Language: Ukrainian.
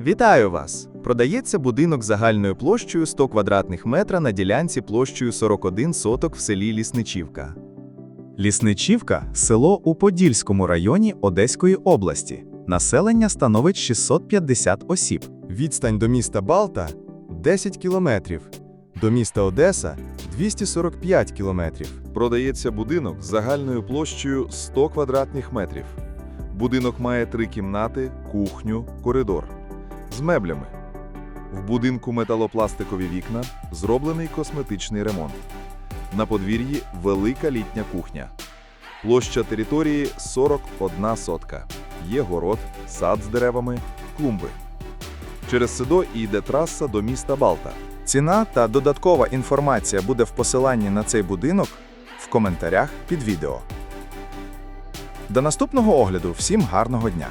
Вітаю вас! Продається будинок загальною площею 100 квадратних метра на ділянці площею 41 соток в селі Лісничівка. Лісничівка село у Подільському районі Одеської області. Населення становить 650 осіб. Відстань до міста Балта 10 кілометрів, до міста Одеса 245 кілометрів. Продається будинок загальною площею 100 квадратних метрів. Будинок має три кімнати, кухню, коридор. З меблями. В будинку металопластикові вікна, зроблений косметичний ремонт. На подвір'ї велика літня кухня. Площа території 41 сотка. Є город, сад з деревами, клумби. Через седо йде траса до міста Балта. Ціна та додаткова інформація буде в посиланні на цей будинок в коментарях під відео. До наступного огляду всім гарного дня!